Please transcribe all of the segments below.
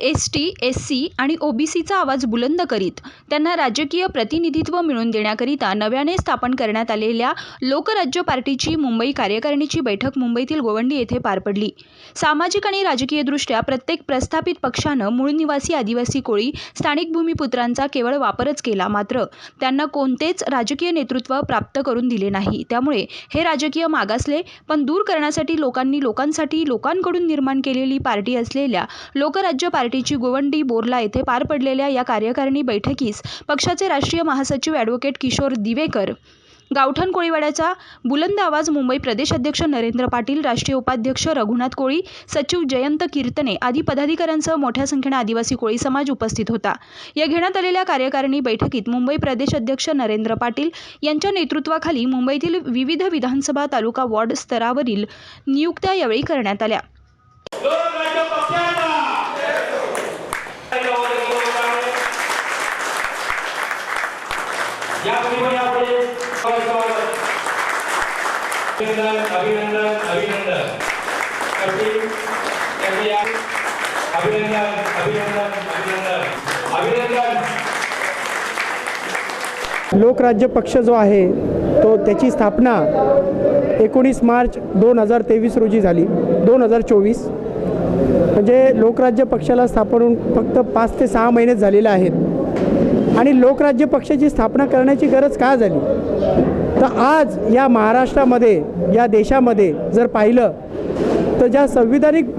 S T S C आणि O बी सीचा आवाज बुलंद करीत त्यांना राजकीय प्रतिनिधित्व मिळवून देण्याकरिता नव्याने स्थापन करण्यात आलेल्या लोकराज्य पार्टीची मुंबई कार्यकारिणीची बैठक मुंबईतील गोवंडी येथे पार पडली. सामाजिक आणि राजकीयदृष्ट्या प्रत्येक प्रस्थापित पक्षानं मूळ निवासी आदिवासी कोळी स्थानिक भूमिपुत्रांचा केवळ वापरच केला मात्र त्यांना कोणतेच राजकीय नेतृत्व प्राप्त करून दिले नाही. त्यामुळे हे राजकीय मागासले पण दूर करण्यासाठी लोकांनी लोकांसाठी लोकांकडून निर्माण केलेली पार्टी असलेल्या लोकराज्य पार्टी पार्टीची गोवंडी बोर्ला येथे पार पडलेल्या या कार्यकारिणी बैठकीस पक्षाचे राष्ट्रीय महासचिव ॲडव्होकेट किशोर दिवेकर. गावठण कोळीवाड्याचा बुलंद आवाज मुंबई प्रदेश अध्यक्ष नरेंद्र पाटील राष्ट्रीय उपाध्यक्ष रघुनाथ कोळी सचिव जयंत कीर्तने आदी पदाधिकाऱ्यांसह मोठ्या संख्येने आदिवासी कोळी समाज उपस्थित होता. या घेण्यात आलेल्या कार्यकारिणी बैठकीत मुंबई प्रदेश अध्यक्ष नरेंद्र पाटील यांच्या नेतृत्वाखाली मुंबईतील विविध विधानसभा तालुका वॉर्ड स्तरावरील नियुक्त्या यावेळी करण्यात आल्या लोकराज्य पक्षाचा या भूमीवर आपले स्वागत स्वागत. अभिनंदन अभिनंदन अभिनंदन अभिनंदन अभिनंदन अभिनंदन अभिनंदन लोकराज्य पक्ष जो आहे तो त्याची स्थापना एकोणीस मार्च दोन हजार तेवीस रोजी झाली. दोन हजार चोवीस. म्हणजे लोकराज्य पक्षाला स्थापन होऊन फक्त पाच ते सहा महिनेच झालेले आहेत. आणि लोकराज्य पक्षाची स्थापना करण्याची गरज का झाली? तर आज या महाराष्ट्रामध्ये या देशामध्ये जर पाहिलं तर ज्या संविधानिक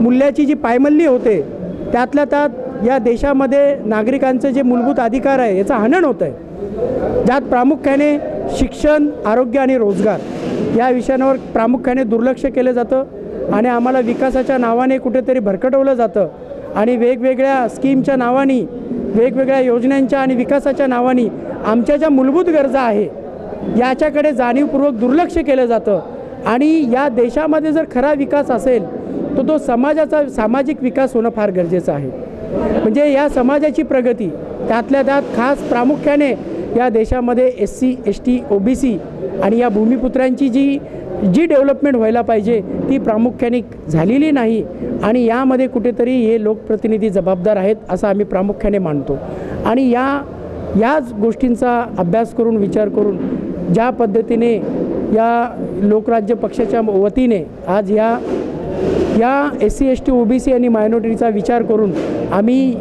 मूल्याची जी पायमल्ली होते त्यातल्या त्यात या देशामध्ये नागरिकांचे जे मूलभूत अधिकार आहे याचं हनन होतं आहे. ज्यात प्रामुख्याने शिक्षण आरोग्य आणि रोजगार या विषयांवर प्रामुख्याने दुर्लक्ष केलं जातं आणि आम्हाला विकासाच्या नावाने कुठेतरी भरकटवलं जातं आणि वेगवेगळ्या स्कीमच्या नावाने वेगवेगळ्या योजनांच्या आणि विकासाच्या नावाने आमच्या ज्या मूलभूत गरजा आहे याच्याकडे जाणीवपूर्वक दुर्लक्ष केलं जातं. आणि या देशामध्ये जर खरा विकास असेल तर तो समाजाचा सामाजिक विकास होणं फार गरजेचं आहे. म्हणजे या समाजाची प्रगती त्यातल्या त्यात खास प्रामुख्याने या देशामध्ये S C S T O B C आणि या भूमिपुत्रांची जी जी डेव्हलपमेंट व्हायला पाहिजे ती प्रामुख्याने झालेली नाही आणि यामध्ये कुठेतरी हे लोकप्रतिनिधी जबाबदार आहेत असं आम्ही प्रामुख्याने मानतो. आणि या याच गोष्टींचा अभ्यास करून विचार करून ज्या पद्धतीने या लोकराज्य पक्षाच्या वतीने आज या या S C S T O B C आणि मायनॉरिटीचा विचार करून आम्ही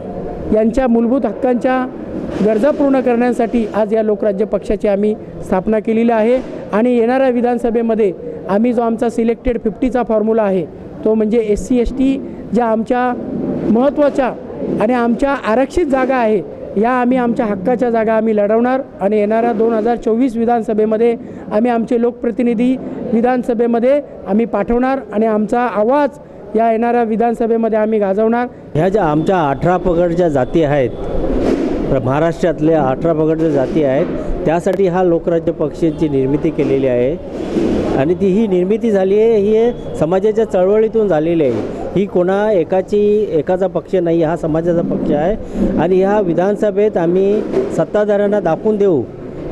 यांच्या मूलभूत हक्कांच्या गरजा पूर्ण करण्यासाठी आज या लोकराज्य पक्षाची आम्ही स्थापना केलेली आहे. आणि येणाऱ्या विधानसभेमध्ये आम्ही जो आमचा सिलेक्टेड फिफ्टीचा फॉर्म्युला आहे तो म्हणजे एस सी एस टी ज्या आमच्या महत्त्वाच्या आणि आमच्या आरक्षित जागा आहे या आम्ही आमच्या हक्काच्या जागा आम्ही लढवणार आणि येणाऱ्या दोन हजार चोवीस विधानसभेमध्ये आम्ही आमचे लोकप्रतिनिधी विधानसभेमध्ये आम्ही पाठवणार आणि आमचा आवाज या येणाऱ्या विधानसभेमध्ये आम्ही गाजवणार. ह्या ज्या आमच्या अठरा पगडच्या जाती आहेत महाराष्ट्रातल्या अठरा पगडच्या जाती आहेत त्यासाठी हा लोकराज्य पक्षाची निर्मिती केलेली आहे. आणि ती ही निर्मिती झाली आहे ही समाजाच्या चळवळीतून झालेली आहे. ही कोणा एकाची एकाचा पक्ष नाही हा समाजाचा पक्ष आहे. आणि ह्या विधानसभेत आम्ही सत्ताधाऱ्यांना दाखवून देऊ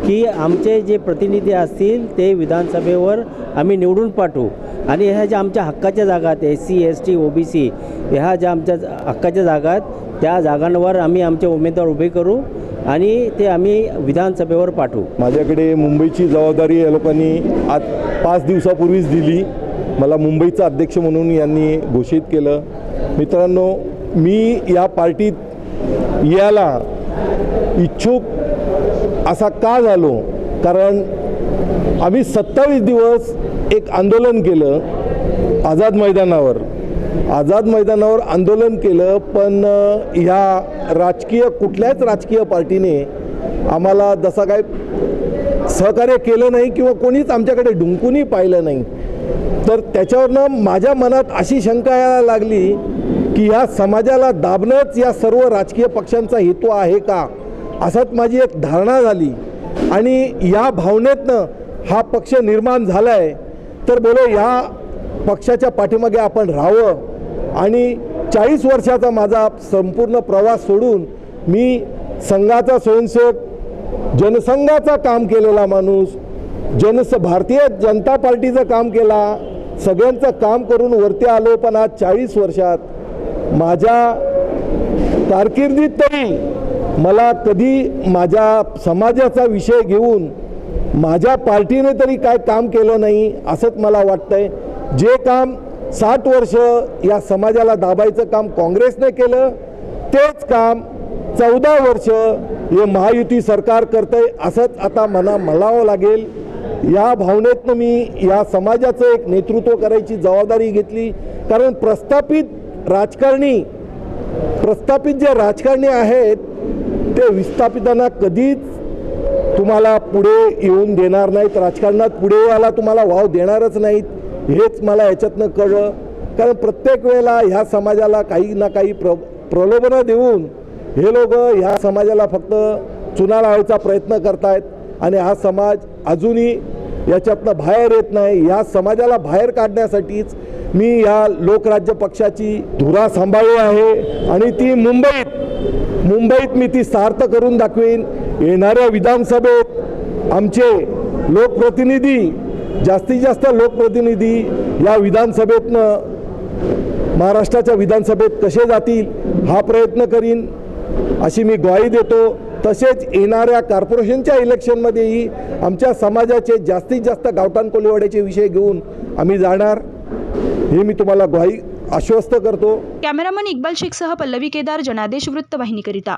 की आमचे जे प्रतिनिधी असतील ते विधानसभेवर आम्ही निवडून पाठवू. आणि ह्या ज्या आमच्या हक्काच्या जागा आहेत S C S T O B C ह्या ज्या आमच्या हक्काच्या जागा आहेत त्या जागांवर आम्ही आमचे उमेदवार उभे करू. आणि ते आम्ही विधानसभेवर पाठवू. माझ्याकडे मुंबईची जबाबदारी या लोकांनी आज पाच दिवसापूर्वीच दिली. मला मुंबईचा अध्यक्ष म्हणून यांनी घोषित केलं. मित्रांनो मी या पार्टीत यायला इच्छुक असा का झालो? कारण आम्ही सत्तावीस दिवस एक आंदोलन केलं आझाद मैदानावर. आझाद मैदानावर आंदोलन केलं पण ह्या राजकीय कुठल्याच राजकीय पार्टीने आम्हाला जसा काय सहकार्य केलं नाही किंवा कोणीच आमच्याकडे ढुंकूनही पाहिलं नाही. तर त्याच्यावरनं माझ्या मनात अशी शंका यायला लागली की ह्या समाजाला दाबणंच या सर्व राजकीय पक्षांचा हेतू आहे का? असंच माझी एक धारणा झाली. आणि या भावनेतनं हा पक्ष निर्माण झाला आहे तर बोलो ह्या पक्षाच्या पाठीमागे आपण राहावं. आणि चाळीस वर्षाचा माझा संपूर्ण प्रवास सोडून मी संघाचा स्वयंसेवक जनसंघाचा काम केलेला माणूस जनस भारतीय जनता पार्टीचं काम केला सगळ्यांचं काम करून वरती आलो. पण आज चाळीस वर्षात माझ्या कारकिर्दीत तरी मला कधी माझ्या समाजाचा विषय घेऊन माझ्या पार्टीने तरी काय काम केलं नाही असंच मला वाटतंय. जे काम साठ वर्ष या समाजाला दाबायचं काम काँग्रेसने केलं तेच काम चौदा वर्ष हे महायुती सरकार करतंय असंच आता मना म्हणावं लागेल. या भावनेतनं मी या समाजाचं एक नेतृत्व करायची जबाबदारी घेतली. कारण प्रस्थापित राजकारणी प्रस्थापित जे राजकारणी आहेत ते विस्थापितांना कधीच तुम्हाला पुढे येऊन देणार नाहीत. राजकारणात पुढे यायला तुम्हाला वाव देणारच नाहीत. हेच मला याच्यातनं कळलं. कारण प्रत्येक वेळेला ह्या समाजाला काही ना काही प्र प्रलोभनं देऊन हे लोक ह्या समाजाला फक्त चुना लावायचा प्रयत्न करतायत. आणि हा समाज अजूनही याच्यातनं बाहेर येत नाही. या समाजाला बाहेर काढण्यासाठीच मी या लोकराज्य पक्षाची धुरा सांभाळली आहे. आणि ती मुंबईत मुंबईत मी ती सार्थ करून दाखवीन. येणाऱ्या विधानसभेत आमचे लोकप्रतिनिधी जास्तीत जास्त लोकप्रतिनिधी या विधानसभेतनं महाराष्ट्राच्या विधानसभेत कसे जातील हा प्रयत्न करीन अशी मी ग्वाही देतो. तसेच येणाऱ्या कॉर्पोरेशनच्या इलेक्शनमध्येही आमच्या समाजाचे जास्तीत जास्त गावठाण कोलीवाड्याचे विषय घेऊन आम्ही जाणार. हे मी तुम्हाला ग्वाही आश्वस्त करतो. कॅमेरामन इक्बाल शेखसह पल्लवी केदार जनादेश वृत्तवाहिनीकरिता.